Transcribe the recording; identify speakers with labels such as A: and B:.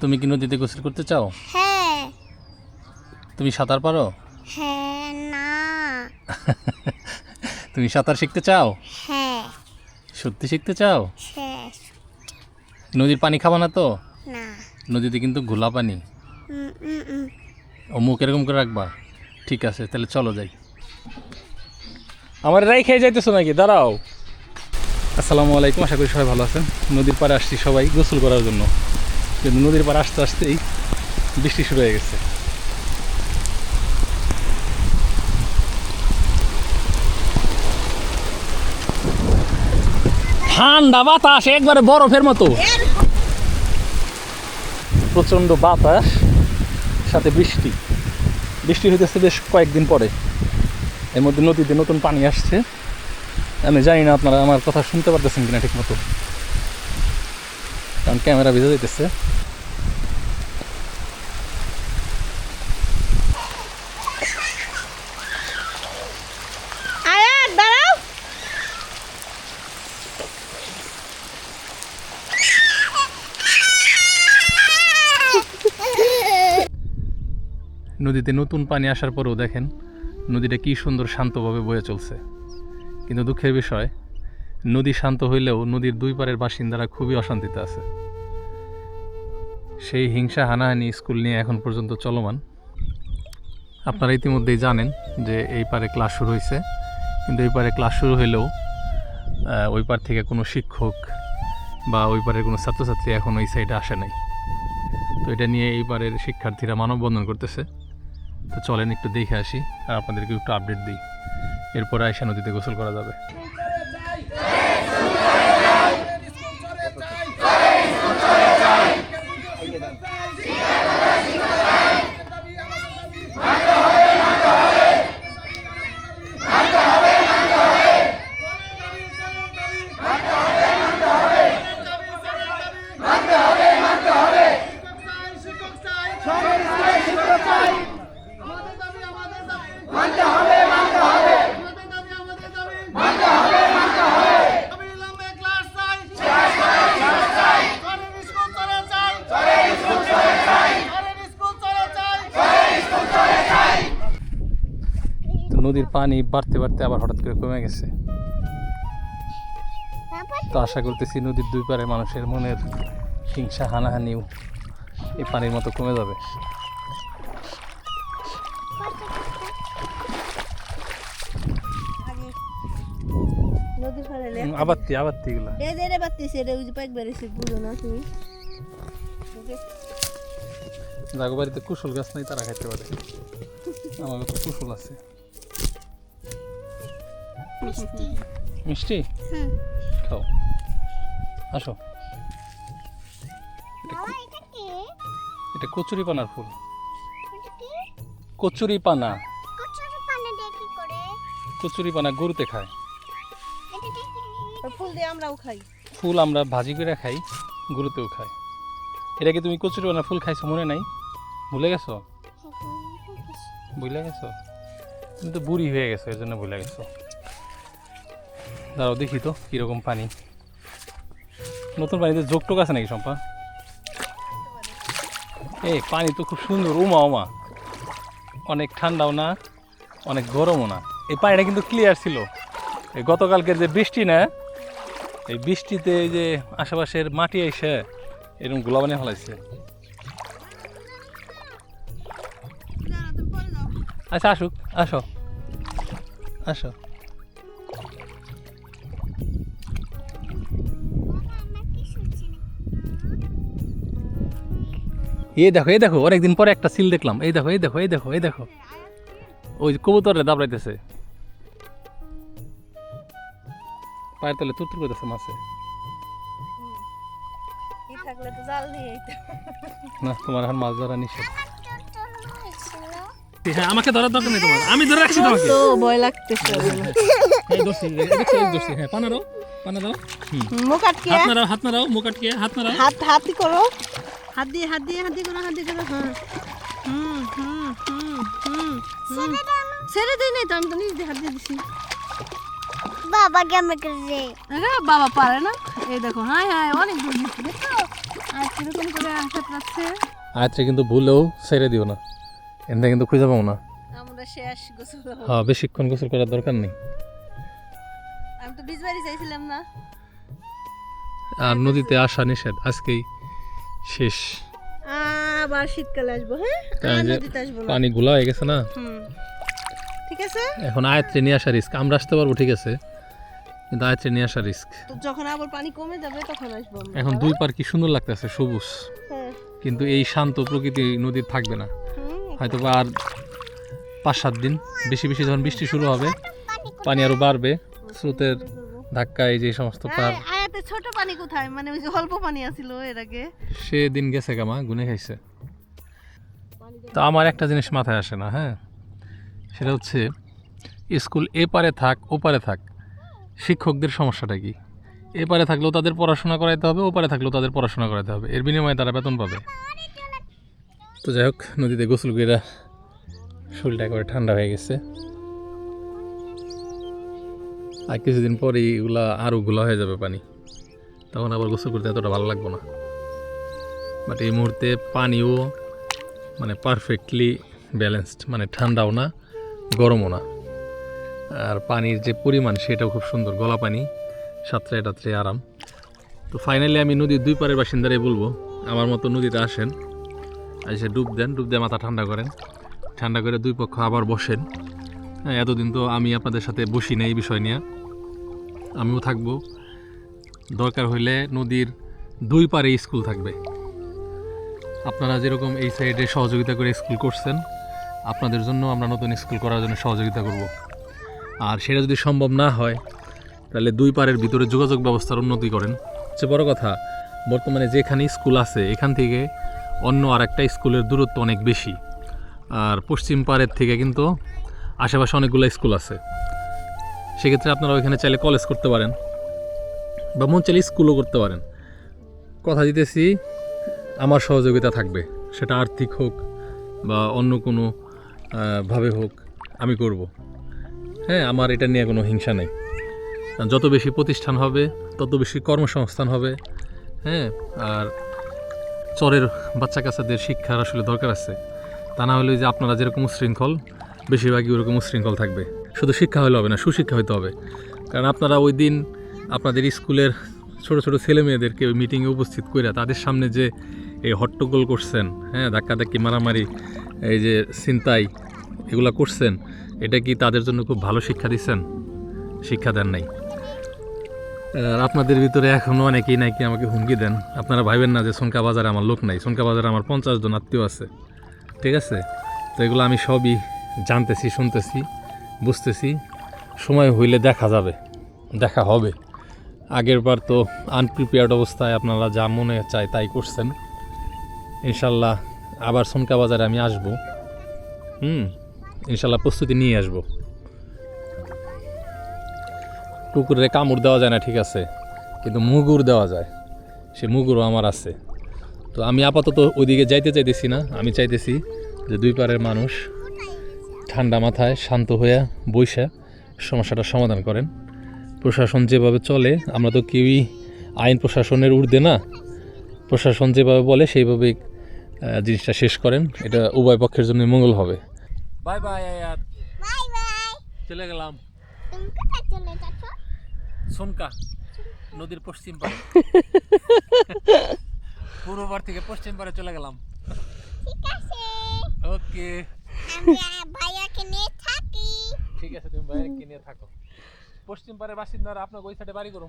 A: তুমি কি নদীতে গোসল করতে চাও?
B: হ্যাঁ।
A: তুমি সাঁতার পারো?
B: হ্যাঁ না।
A: তুমি সাঁতার শিখতে চাও?
B: হ্যাঁ।
A: সত্যি শিখতে চাও?
B: শেষ
A: নদীর পানি খাবা না তো?
B: না।
A: নদীতে কিন্তু ঘোলা পানি।
B: উম, উম, উম।
A: ও মুখ এরকম করে রাখবা। ঠিক আছে তাহলে চলো যাই। আমার রাই খেয়ে যাইতেছো নাকি? দাঁড়াও। আসসালামু আলাইকুম আশা করি সবাই ভালো আছেন। নদীর পাড়ে আসছি সবাই গোসল করার জন্য। কিন্তু নদীর পাড়ে আসতে আসতেই বৃষ্টি শুরু হয়ে গেছে। ঠান্ডা বাতাস, একবারে বরফের মতো। প্রচণ্ড বাতাস, সাথে বৃষ্টি। বৃষ্টি হইতেছে বেশ কয়েকদিন পরে। এর মধ্যে নদীতে নতুন পানি আসছে। আমি জানি না আপনারা আমার কথা শুনতে পারতেছেন কিনা ঠিক মতো ক্যামেরা ভিজে
B: দাঁড়াও।
A: নদীতে নতুন পানি আসার পরেও দেখেন নদীটা কি সুন্দর শান্তভাবে বয়ে চলছে। কিন্তু দুঃখের বিষয় নদী শান্ত হইলেও নদীর দুই পারের বাসিন্দারা খুবই অশান্তিতে আছে। সেই হিংসা হানাহানি স্কুল নিয়ে এখন পর্যন্ত চলমান। আপনারা ইতিমধ্যেই জানেন যে এই পারে ক্লাস শুরু হয়েছে। কিন্তু এই পারে ক্লাস শুরু হইলেও আহ, ওই পার থেকে কোনো শিক্ষক বা ওই পারের কোনো ছাত্রছাত্রী এখন ওই সাইডে আসে নাই। তো এটা নিয়ে এই পারের শিক্ষার্থীরা মানববন্ধন করতেছে। তো চলেন একটু দেখে আসি আর আপনাদেরকে একটু আপডেট দিই। এরপরে আয়সা নদীতে গোসল করা যাবে তো নদীর পানি বাড়তে বাড়তে আবার হঠাৎ করে কমে গেছে। তো আশা করতেছি নদীর দুই পারে মানুষের মনের হিংসা হানাহানিও এই পানির মতো কমে যাবে। আবাত্তি আবাত্তি বাড়িতে কুশল গাছ নাই তারা খাইতে পারে। আমার তো কুশল আছে। মিষ্টি।
B: হুম।
A: খাও। আসো।
B: এটা
A: কচুরি পানার ফুল। কচুরি পানা।
B: কচুরি পানি
A: পানা গরুতে খায়।
C: ফুল দিয়ে আমরাও খাই।
A: ফুল আমরা ভাজি করে খাই গরুতেও খাই এটা কি তুমি কচুরি পানার ফুল খাইছো মনে নাই? ভুলে গেছো? ভুলে গেছো? তুমি তো বুড়ি হয়ে গেছো এর জন্য ভুলে গেছো। দাঁড়াও, দেখি তো কীরকম পানি। নতুন পানিতে যোগ টোক আছে নাকি সম্পা এই, পানি তো খুব সুন্দর, উমা উমা। অনেক ঠান্ডাও না, অনেক গরমও না। এই পানিটা কিন্তু ক্লিয়ার ছিল। এই গতকালকের যে বৃষ্টি না, এই বৃষ্টিতে এই যে আশেপাশের মাটি এসে এরকম গোলা বানিয়ে ফেলাইছে। আচ্ছা আসুক, আসো আসো। এই দেখো এই দেখো অনেকদিন পরে একটা সিল দেখলাম। এই দেখো এই দেখো এই দেখো এই দেখো। ওই কবুতরে দাবড়াইতেছে। পায়ের তলে তুতুর করতেছে মাছে। না তোমার এখন মাছ ধরা নিষেধ। হ্যাঁ আমাকে ধরার দরকার নেই তোমার। আমি ধরে রাখছি তোমাকে।
C: তো ভয় লাগতেছে।
A: এই দোষী এই দোষী হ্যাঁ পানা দাও পানা দাও
C: মুখ আটকে।
A: হাত নাড়াও হাত নাড়াও মুখ আটকে। হাত নাড়াও।
C: হাত হাতি করো। হাত দিয়ে হাত দিয়ে হাত দিয়ে করো হাত দিয়ে করো হ্যাঁ। হুম হুম হুম হুম হুম। ছেড়ে দিই নাই তো আমি তো নিজ দিয়ে হাত দিয়ে দিছি।
B: বাবা কেমন করে
C: আরে বাবা পারে না। এই দেখো হাই হাই অনেক দূর দিচ্ছে দেখো আর কীরকম করে আশা পাচ্ছে।
A: আয়ত্রে কিন্তু ভুলেও ছেড়ে দিও না। এনটা কিন্তু খুঁজে পাবো না।
C: আমরা শেষ গোসল
A: হ্যাঁ বেশিক্ষণ গোসল করার দরকার নেই।
C: আমি তো বীজ বাড়ি চাইছিলাম না।
A: আর নদীতে আসা নিষেধ আজকেই শেষ।
C: আবার শীতকালে আসব হ্যাঁ? নদীতে আসব
A: পানি গুলা হয়ে গেছে না?
C: ঠিক আছে?
A: এখন আয়ত্রে নিয়ে আসা রিস্ক আমরা আসতে পারব ঠিক আছে। কিন্তু আয়ত্রে নিয়ে আসা রিস্ক
C: তো যখন আবার পানি কমে যাবে তখন আসব
A: এখন দুই পার কি সুন্দর লাগতেছে সবুজ।
C: হ্যাঁ।
A: কিন্তু এই শান্ত প্রকৃতি নদীর থাকবে না। হয়তো বা আর পাঁচ সাত দিন। বেশি বেশি যখন বৃষ্টি শুরু হবে
B: পানি
A: পানি আরও বাড়বে। স্রোতের ধাক্কায় যে সমস্ত পার
C: আয়- ছোট পানি কোথায়? মানে ওই যে অল্প পানি আছিল এর আগে।
A: সে দিন গেছে গামা গুনে খাইছে। তো আমার একটা জিনিস মাথায় আসে না হ্যাঁ? সেটা হচ্ছে, স্কুল এ পারে থাক ও পারে থাক, শিক্ষকদের সমস্যাটা কি? এ পারে থাকলেও তাদের পড়াশোনা করাইতে হবে ও পারে থাকলেও তাদের পড়াশোনা করাইতে হবে। এর বিনিময়ে তারা বেতন পাবে। তো যাই হোক, নদীতে গোসল করে শরীরটা একেবারে ঠান্ডা হয়ে গেছে। আর কিছুদিন পরে এগুলা আরও গুলা হয়ে যাবে পানি। তখন আবার গোসল করতে এতটা ভালো লাগবে না। বাট এই মুহূর্তে পানিও মানে পারফেক্টলি ব্যালেন্সড মানে ঠান্ডাও না, গরমও না। আর পানির যে পরিমাণ, সেটাও খুব সুন্দর। গলা পানি সাঁতরায় টাতরে আরাম। তো ফাইনালি আমি নদীর দুই পারের বাসিন্দারাই বলব, আমার মতো নদীতে আসেন, এসে ডুব দেন, ডুব দিয়ে মাথা ঠান্ডা করেন। ঠান্ডা করে দুই পক্ষ আবার বসেন। হ্যাঁ এতদিন তো আমি আপনাদের সাথে বসি না এই বিষয় নিয়ে। আমিও থাকব। দরকার হইলে নদীর দুই পারে স্কুল থাকবে। আপনারা যেরকম এই সাইডে সহযোগিতা করে স্কুল করছেন, আপনাদের জন্য আমরা নতুন স্কুল করার জন্য সহযোগিতা করব। আর সেটা যদি সম্ভব না হয়, তাহলে দুই পারের ভিতরে যোগাযোগ ব্যবস্থার উন্নতি করেন। সবচেয়ে বড় কথা, বর্তমানে যেখানে স্কুল আছে, এখান থেকে অন্য আর একটা স্কুলের দূরত্ব অনেক বেশি। আর পশ্চিম পাড়ের থেকে কিন্তু আশেপাশে অনেকগুলো স্কুল আছে। সেক্ষেত্রে আপনারা ওইখানে চাইলে কলেজ করতে পারেন। বা মন চাইলে স্কুলও করতে পারেন। কথা দিতেছি, আমার সহযোগিতা থাকবে, সেটা আর্থিক হোক বা অন্য কোনো ভাবে হোক, আমি করব। হ্যাঁ আমার এটা নিয়ে কোনো হিংসা নেই। যত বেশি প্রতিষ্ঠান হবে, তত বেশি কর্মসংস্থান হবে হ্যাঁ আর চরের বাচ্চা কাচ্চাদের শিক্ষার আসলে দরকার আছে। তা না হলে যে আপনারা যেরকম উশৃঙ্খল, বেশিরভাগই ওরকম উশৃঙ্খল থাকবে। শুধু শিক্ষা হলে হবে না, সুশিক্ষা হইতে হবে। কারণ আপনারা ওই দিন আপনাদের স্কুলের ছোট ছোট ছেলে মেয়েদেরকে ওই মিটিংয়ে উপস্থিত করে তাদের সামনে যে এই হট্টগোল করছেন হ্যাঁ ধাক্কাধাক্কি মারামারি, এই যে ছিনতাই এগুলা করছেন, এটা কি তাদের জন্য খুব ভালো শিক্ষা দিচ্ছেন? শিক্ষা দেন নাই। আর আপনাদের ভিতরে এখনও অনেকেই নাকি আমাকে হুমকি দেন। আপনারা ভাবেন না যে সোনকা বাজারে আমার লোক নাই। সোনকা বাজারে আমার পঞ্চাশ জন আত্মীয় আছে। ঠিক আছে? তো এগুলো আমি সবই জানতেছি, শুনতেছি, বুঝতেছি। সময় হইলে দেখা যাবে, দেখা হবে। আগের বার তো আনপ্রিপেয়ার্ড অবস্থায় আপনারা যা মনে চায় তাই করছেন। ইনশাল্লাহ আবার সোনকা বাজারে আমি আসব। হুম, ইনশাল্লাহ প্রস্তুতি নিয়ে আসব। কুকুরে কামড় দেওয়া যায় না, ঠিক আছে। কিন্তু মুগুর দেওয়া যায়। সে মুগুরও আমার আছে। তো আমি আপাতত ওইদিকে যাইতে চাইতেছি না। আমি চাইতেছি যে দুই পারের মানুষ ঠান্ডা মাথায় শান্ত হয়ে বৈশা সমস্যাটা সমাধান করেন। প্রশাসন যেভাবে চলে আমরা তো কেউই আইন প্রশাসনের ঊর্ধ্বে না। প্রশাসন যেভাবে বলে সেইভাবে জিনিসটা শেষ করেন। এটা উভয় পক্ষের জন্য মঙ্গল হবে। Bye bye Ayat.
B: Bye bye.
A: চলে গেলাম। সোনকা নদীর পশ্চিম পারে পূর্ব পার থেকে পশ্চিম পারে চলে গেলাম।
B: ঠিক আছে।
A: ওকে।
B: আমি ভাইয়াকে নিয়ে থাকি।
A: ঠিক আছে তুমি বাইরে কিনে থাকো। পশ্চিম পারে বাসিন্দারা আপনার ওই সাইডে বাড়ি করো